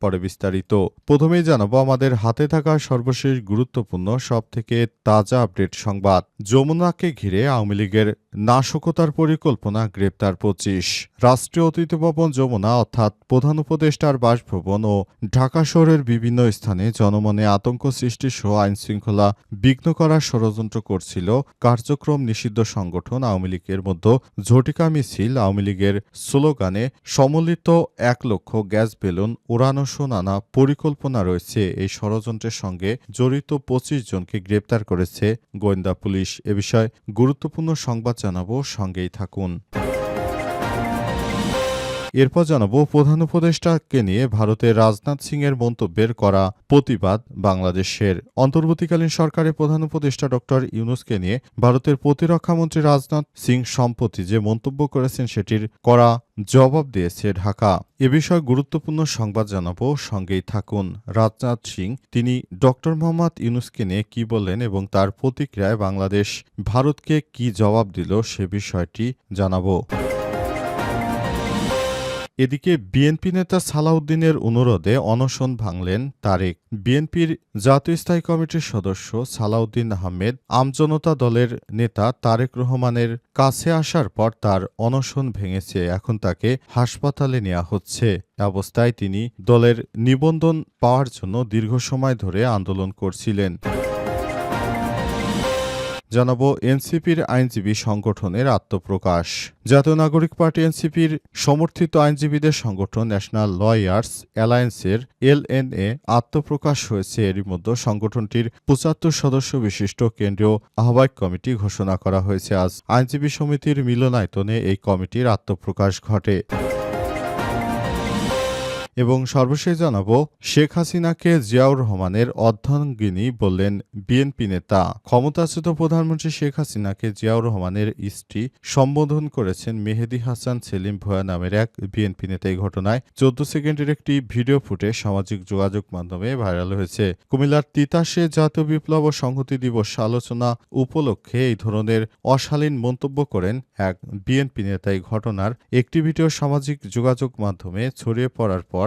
পরে বিস্তারিত। প্রথমেই জানাব, আমাদের হাতে থাকা সর্বশেষ গুরুত্বপূর্ণ সব থেকে তাজা আপডেট সংবাদ। যমুনাকে ঘিরে আওয়ামী লীগের নাশকতার পরিকল্পনা গ্রেপ্তার পঁচিশ। রাষ্ট্রীয় অতিথি ভবন যমুনা, অর্থাৎ প্রধান উপদেষ্টার বাসভবন ও ঢাকা শহরের বিভিন্ন স্থানে জনমনে আতঙ্ক সৃষ্টি সহ আইনশৃঙ্খলা বিঘ্ন করার ষড়যন্ত্র করছিল কার্যক্রম নিষিদ্ধ সংগঠন আওয়ামী লীগের মধ্যে। ঝটিকা মিছিল আওয়ামী লীগের স্লোগানে সম্মিলিত এক লক্ষ গ্যাস বেলুন, উড়ানো সহ নানা পরিকল্পনা রয়েছে এই ষড়যন্ত্রের সঙ্গে জড়িত পঁচিশ জনকে গ্রেপ্তার করেছে গোয়েন্দা পুলিশ। এ বিষয়ে গুরুত্বপূর্ণ সংবাদ জানাব, সঙ্গেই থাকুন। এরপর জানাব প্রধান উপদেষ্টাকে নিয়ে ভারতের রাজনাথ সিং এর মন্তব্যের করা প্রতিবাদ বাংলাদেশের। অন্তর্বর্তীকালীন সরকারের প্রধান উপদেষ্টা ডক্টর ইউনুসকে নিয়ে ভারতের প্রতিরক্ষামন্ত্রী রাজনাথ সিং সম্প্রতি যে মন্তব্য করেছেন সেটির করা জবাব দিয়েছে ঢাকা। এ বিষয়ে গুরুত্বপূর্ণ সংবাদ জানাব, সঙ্গেই থাকুন। রাজনাথ সিং, তিনি ডক্টর মোহাম্মদ ইউনুসকে নিয়ে কি বললেন এবং তার প্রতিক্রিয়ায় বাংলাদেশ ভারতকে কি জবাব দিল সে বিষয়টি জানাব। এদিকে বিএনপি নেতা সালাউদ্দিনের অনুরোধে অনশন ভাঙলেন তারেক। বিএনপির জাতীয় স্থায়ী কমিটির সদস্য সালাউদ্দিন আহমেদ আমজনতা দলের নেতা তারেক রহমানের কাছে আসার পর তার অনশন ভেঙেছে। এখন তাকে হাসপাতালে নেওয়া হচ্ছে। অবস্থায় তিনি দলের নিবন্ধন পাওয়ার জন্য দীর্ঘ সময় ধরে আন্দোলন করছিলেন। জানাব এনসিপির আইনজীবী সংগঠনের আত্মপ্রকাশ। জাতীয় নাগরিক পার্টি এনসিপির সমর্থিত আইনজীবীদের সংগঠন ন্যাশনাল লয়ার্স অ্যালায়েন্সের এলএনএ আত্মপ্রকাশ হয়েছে। এরই মধ্যে সংগঠনটির পঁচাত্তর সদস্য বিশিষ্ট কেন্দ্রীয় আহ্বায়ক কমিটি ঘোষণা করা হয়েছে। আজ আইনজীবী সমিতির মিলনায়তনে এই কমিটির আত্মপ্রকাশ ঘটে। এবং সর্বশেষ জানাব, শেখ হাসিনাকে জিয়াউর রহমানের অর্ধাঙ্গিনী বললেন বিএনপি নেতা। ক্ষমতাচ্যুত প্রধানমন্ত্রী শেখ হাসিনাকে জিয়াউর রহমানের স্ত্রী সম্বোধন করেছেন মেহেদি হাসান সেলিম ভয়া নামের এক বিএনপি নেতা। এই ঘটনায় চোদ্দ সেকেন্ডের একটি ভিডিও ফুটে সামাজিক যোগাযোগ মাধ্যমে ভাইরাল হয়েছে। কুমিল্লার তিতাসে জাতীয় বিপ্লব ও সংহতি দিবস আলোচনা উপলক্ষে এই ধরনের অশালীন মন্তব্য করেন এক বিএনপি নেতা। এই ঘটনার একটি ভিডিও সামাজিক যোগাযোগ মাধ্যমে ছড়িয়ে পড়ার পর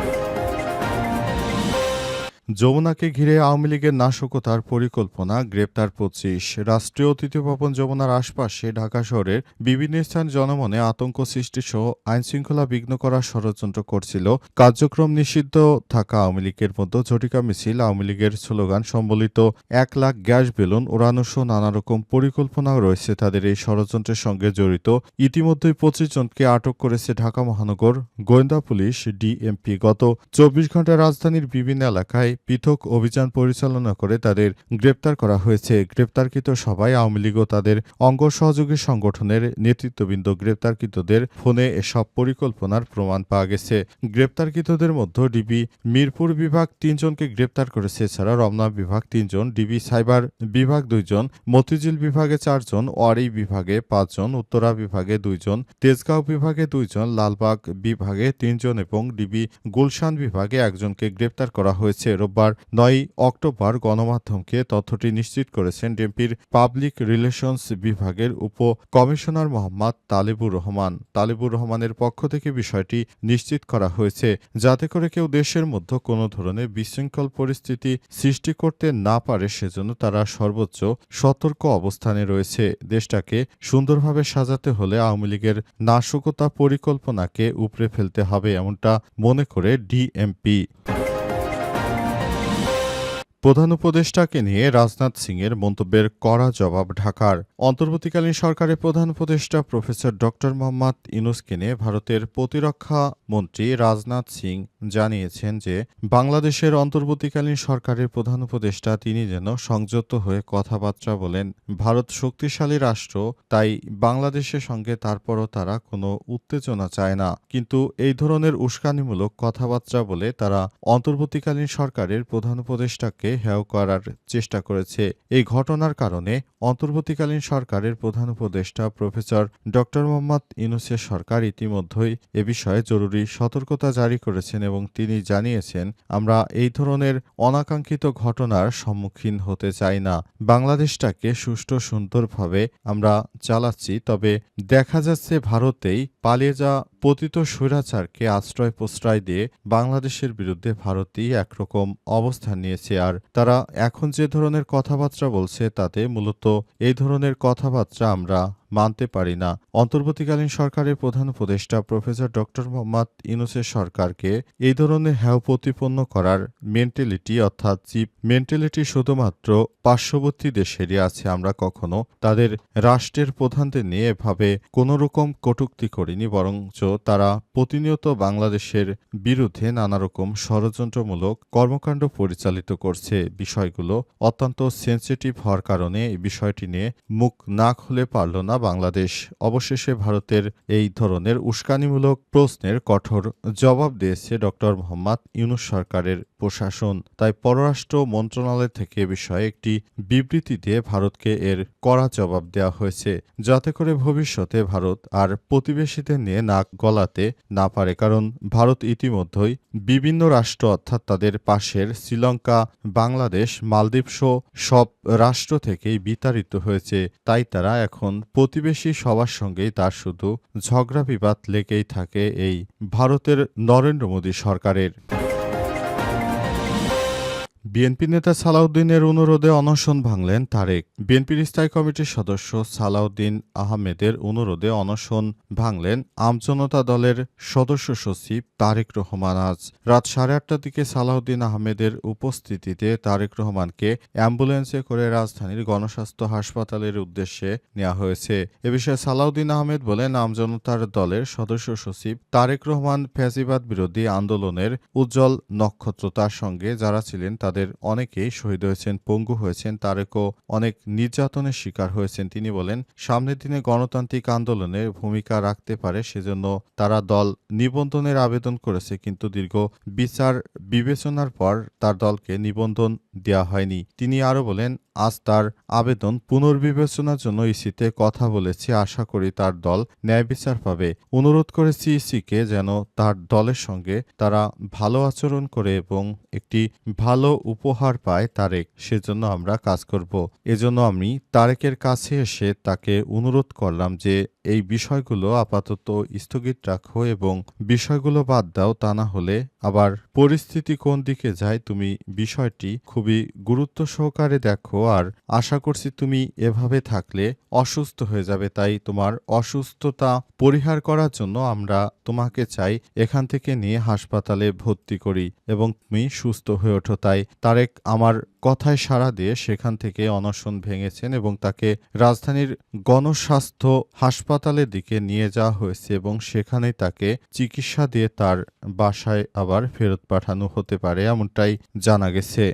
যমুনাকে ঘিরে আওয়ামী লীগের নাশকতার পরিকল্পনা, গ্রেপ্তার পঁচিশ। রাষ্ট্রীয় অতিথি ভবন যমুনার আশপাশে ঢাকা শহরের বিভিন্ন স্থান জনমনে আতঙ্ক সৃষ্টি সহ আইনশৃঙ্খলা বিঘ্ন করার ষড়যন্ত্র করছিল। কার্যক্রম নিষিদ্ধ থাকা আওয়ামী লীগের মধ্যে ঝটিকা মিছিল, আওয়ামী লীগের স্লোগান সম্বলিত এক লাখ গ্যাস বেলুন ওড়ানো সহ নানা রকম পরিকল্পনাও রয়েছে তাদের এই ষড়যন্ত্রের সঙ্গে জড়িত। ইতিমধ্যেই পঁচিশ জনকে আটক করেছে ঢাকা মহানগর গোয়েন্দা পুলিশ, ডিএমপি। গত চব্বিশ ঘণ্টা রাজধানীর বিভিন্ন এলাকায় পৃথক অভিযান পরিচালনা করে তাদের গ্রেপ্তার করা হয়েছে। গ্রেপ্তারকৃত সবাই আওয়ামী লীগ ও তাদের অঙ্গ সহযোগী সংগঠনের নেতৃত্ববৃন্দ। গ্রেপ্তারকৃতদের ফোনে এসব পরিকল্পনার প্রমাণ পাওয়া গেছে। গ্রেপ্তারকৃতদের মধ্যে ডিবি মিরপুর বিভাগ তিনজনকে গ্রেপ্তার করেছে, এছাড়া রমনা বিভাগ তিনজন ডিবি সাইবার বিভাগ দুইজন মতিঝিল বিভাগে চারজন ওয়ারি বিভাগে পাঁচজন উত্তরা বিভাগে দুইজন তেজগাঁও বিভাগে দুইজন লালবাগ বিভাগে তিনজন এবং ডিবি গুলশান বিভাগে একজনকে গ্রেপ্তার করা হয়েছে। রোববার নয় অক্টোবর গণমাধ্যমকে তথ্যটি নিশ্চিত করেছেন ডিএমপির পাবলিক রিলেশনস বিভাগের উপ কমিশনার মোহাম্মদ তালেবুর রহমান। তালেবুর রহমানের পক্ষ থেকে বিষয়টি নিশ্চিত করা হয়েছে, যাতে করে কেউ দেশের মধ্যে কোনো ধরনের বিশৃঙ্খল পরিস্থিতি সৃষ্টি করতে না পারে, সেজন্য তারা সর্বোচ্চ সতর্ক অবস্থানে রয়েছে। দেশটাকে সুন্দরভাবে সাজাতে হলে আওয়ামী লীগের নাশকতা পরিকল্পনাকে উপড়ে ফেলতে হবে, এমনটা মনে করে ডিএমপি। প্রধান উপদেষ্টাকে নিয়ে রাজনাথ সিংয়ের মন্তব্যের কড়া জবাব ঢাকার। অন্তর্বর্তীকালীন সরকারের প্রধান উপদেষ্টা প্রফেসর ডক্টর মোহাম্মদ ইউনুসকে নিয়ে ভারতের প্রতিরক্ষা মন্ত্রী রাজনাথ সিং জানিয়েছেন যে, বাংলাদেশের অন্তর্বর্তীকালীন সরকারের প্রধান উপদেষ্টা তিনি যেন সংযত হয়ে কথাবার্তা বলেন। ভারত শক্তিশালী রাষ্ট্র, তাই বাংলাদেশের সঙ্গে তারপরও তারা কোনো উত্তেজনা চায় না। কিন্তু এই ধরনের উস্কানিমূলক কথাবার্তা বলে তারা অন্তর্বর্তীকালীন সরকারের প্রধান উপদেষ্টাকে হেয় করার চেষ্টা করেছে। এই ঘটনার কারণে অন্তর্বর্তীকালীন সরকারের প্রধান উপদেষ্টা প্রফেসর ড. মোহাম্মদ ইউনুসের সরকার ইতিমধ্যেই এ বিষয়ে জরুরি সতর্কতা জারি করেছেন এবং তিনি জানিয়েছেন, আমরা এই ধরনের অনাকাঙ্ক্ষিত ঘটনার সম্মুখীন হতে চাই না। বাংলাদেশটাকে সুষ্ঠু সুন্দরভাবে আমরা চালাচ্ছি, তবে দেখা যাচ্ছে ভারতেই পালিয়ে যা পতিত স্বৈরাচারকে আশ্রয় প্রশ্রয় দিয়ে বাংলাদেশের বিরুদ্ধে ভারতই একরকম অবস্থান নিয়েছে। আর তারা এখন যে ধরনের কথাবার্তা বলছে, তাতে মূলত এই ধরনের কথাবার্তা আমরা মানতে পারি না। অন্তর্বর্তীকালীন সরকারের প্রধান উপদেষ্টা প্রফেসর ডক্টর মোহাম্মদ ইউনুসের সরকারকে এই ধরনের হ্যাও প্রতিপন্ন করার মেন্টালিটি অর্থাৎ চিপ মেন্টালিটি শুধুমাত্র পার্শ্ববর্তী দেশেরই আছে। আমরা কখনো তাদের রাষ্ট্রের প্রধানদের নিয়ে এভাবে কোনো রকম কটূক্তি করিনি, বরঞ্চ তারা প্রতিনিয়ত বাংলাদেশের বিরুদ্ধে নানা রকম ষড়যন্ত্রমূলক কর্মকাণ্ড পরিচালিত করছে। বিষয়গুলো অত্যন্ত সেন্সিটিভ হওয়ার কারণে এই বিষয়টি নিয়ে মুখ না খুলে পারল না বাংলাদেশ অবশেষে ভারতের এই ধরনের উস্কানিমূলক প্রশ্নের কঠোর জবাব দিয়েছে ডক্টর মোহাম্মদ ইউনুস সরকারের প্রশাসন। তাই পররাষ্ট্র মন্ত্রণালয় থেকে বিষয়ে একটি বিবৃতি দিয়ে ভারতকে এর কড়া জবাব দেওয়া হয়েছে। যাতে করে ভবিষ্যতে ভারত আর প্রতিবেশীদের নিয়ে নাক গলাতে না পারে, কারণ ভারত ইতিমধ্যেই বিভিন্ন রাষ্ট্র, অর্থাৎ তাদের পাশের শ্রীলঙ্কা, বাংলাদেশ মালদ্বীপ সহ সব রাষ্ট্র থেকেই বিতাড়িত হয়েছে। তাই তারা এখন প্রতিবেশী সবার সঙ্গেই তার শুধু ঝগড়া বিবাদ লেগেই থাকে এই ভারতের নরেন্দ্র মোদী সরকারের। বিএনপি নেতা সালাউদ্দিনের অনুরোধে অনশন ভাঙলেন তারেক। বিএনপির স্থায়ী কমিটির সদস্য সালাউদ্দিন আহমেদের অনুরোধে অনশন ভাঙলেন আমজনতা দলের সদস্য সচিব তারেক রহমান। আজ রাত সাড়ে আটটার দিকে সালাউদ্দিন আহমেদের উপস্থিতিতে তারেক রহমানকে অ্যাম্বুলেন্সে করে রাজধানীর গণস্বাস্থ্য হাসপাতালের উদ্দেশ্যে নেওয়া হয়েছে। এ বিষয়ে সালাউদ্দিন আহমেদ বলেন আমজনতার দলের সদস্য সচিব তারেক রহমান ফ্যাসিবাদ বিরোধী আন্দোলনের উজ্জ্বল নক্ষত্র তার সঙ্গে যারা ছিলেন তাদের অনেকেই শহীদ হয়েছেন, পঙ্গু হয়েছেন, তারেকও অনেক নির্যাতনের শিকার হয়েছেন। তিনি বলেন, সামনের দিনে গণতান্ত্রিক আন্দোলনের ভূমিকা রাখতে পারে, সেজন্য তারা দল নিবন্ধনের আবেদন করেছে, কিন্তু দীর্ঘ বিচার বিবেচনার পর তার দলকে নিবন্ধন দেওয়া হয়নি। তিনি আরও বলেন, আজ তার আবেদন পুনর্বিবেচনার জন্য ইসিতে কথা বলেছি। আশা করি তার দল ন্যায় বিচার পাবে। অনুরোধ করেছি ইসিকে যেন তার দলের সঙ্গে তারা ভালো আচরণ করে এবং একটি ভালো উপহার পায় তারেক, সেজন্য আমরা কাজ করব। এজন্য আমি তারেকের কাছে এসে তাকে অনুরোধ করলাম যে এই বিষয়গুলো আপাতত স্থগিত রাখো এবং বিষয়গুলো বাদ দাও তা না হলে আবার পরিস্থিতি কোন দিকে যায় তুমি বিষয়টি খুবই গুরুত্ব সহকারে দেখো আর আশা করছি তুমি এভাবে থাকলে অসুস্থ হয়ে যাবে। তাই তোমার অসুস্থতা পরিহার করার জন্য আমরা তোমাকে চাই এখান থেকে নিয়ে হাসপাতালে ভর্তি করি এবং তুমি সুস্থ হয়ে ওঠো। তাই তারেক আমার কথায় সাড়া দিয়ে সেখান থেকে অনশন ভেঙেছেন এবং তাকে রাজধানীর গণস্বাস্থ্য হাসপাতালের দিকে নিয়ে যাওয়া হয়েছে এবং সেখানেই তাকে চিকিৎসা দিয়ে তার বাসায় আবার ফেরত পাঠানো হতে পারে এমনটাই জানা গেছে।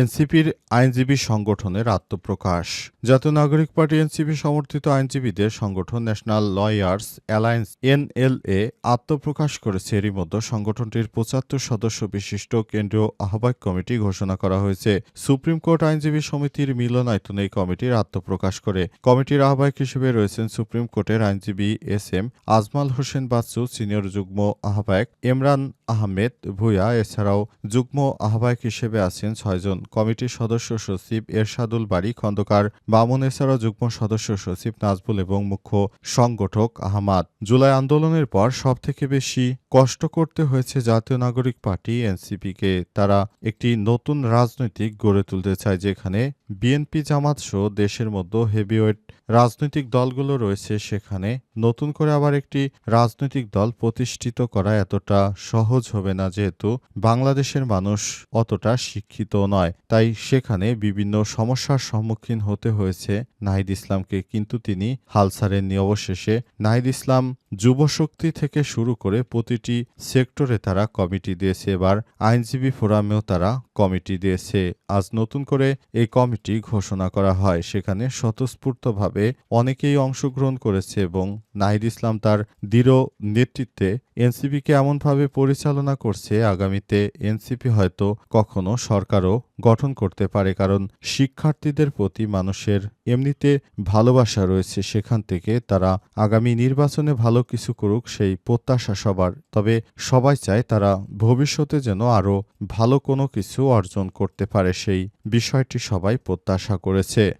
এনসিপির আইনজীবী সংগঠনের আত্মপ্রকাশ। জাতীয় নাগরিক পার্টি এনসিপি সমর্থিত আইনজীবীদের সংগঠন ন্যাশনাল লয়ার্স অ্যালায়েন্স এনএলএ আত্মপ্রকাশ করেছে। এরই মধ্যে সংগঠনটির পঁচাত্তর সদস্য বিশিষ্ট কেন্দ্রীয় আহ্বায়ক কমিটি ঘোষণা করা হয়েছে। সুপ্রিম কোর্ট আইনজীবী সমিতির মিলনায়তনে এই কমিটির আত্মপ্রকাশ করে। কমিটির আহ্বায়ক হিসেবে রয়েছেন সুপ্রিম কোর্টের আইনজীবী S M Azmal Hossain Bachchu, senior যুগ্ম আহ্বায়ক ইমরান আহমেদ ভুয়া এছাড়াও যুগ্ম আহ্বায়ক হিসেবে আছেন ছয়জন কমিটির সদস্য সচিব এরশাদুল বাড়ি খন্দকার বামন এছাড়াও যুগ্ম সদস্য সচিব নাজবুল এবং মুখ্য সংগঠক আহমাদ। জুলাই আন্দোলনের পর সবথেকে বেশি কষ্ট করতে হয়েছে জাতীয় নাগরিক পার্টি, এনসিপিকে। তারা একটি নতুন রাজনৈতিক গড়ে তুলতে চায়, যেখানে বিএনপি জামাত সহ দেশের মধ্যে হেভিওয়েট রাজনৈতিক দলগুলো রয়েছে সেখানে। নতুন করে আবার একটি রাজনৈতিক দল প্রতিষ্ঠিত করা এতটা সহজ হবে না, যেহেতু বাংলাদেশের মানুষ অতটা শিক্ষিত নয়। তাই সেখানে বিভিন্ন সমস্যার সম্মুখীন হতে হয়েছে নাহিদ ইসলামকে, কিন্তু তিনি হাল ছাড়েননি। অবশেষে নাহিদ ইসলাম যুবশক্তি থেকে শুরু করে প্রতিটি সেক্টরে তারা কমিটি দিয়েছে, এবার আইনজীবী ফোরামেও তারা কমিটি দিয়েছে। আজ নতুন করে এই কমিটি ঘোষণা করা হয়। সেখানে স্বতঃস্ফূর্তভাবে অনেকেই অংশগ্রহণ করেছে এবং নাহিদ ইসলাম তার দৃঢ় নেতৃত্বে এনসিপিকে এমনভাবে পরিচালনা করছে আগামীতে এনসিপি হয়তো কখনো সরকারও গঠন করতে পারে, কারণ শিক্ষার্থীদের প্রতি মানুষের এমনিতে ভালোবাসা রয়েছে সেখান থেকে। তারা আগামী নির্বাচনে ভালো কিছু করুক, সেই প্রত্যাশা সবার। তবে সবাই চায় তারা ভবিষ্যতে যেন আরও ভালো কোনো কিছু অর্জন করতে পারে, সেই বিষয়টি সবাই প্রত্যাশা করেছে।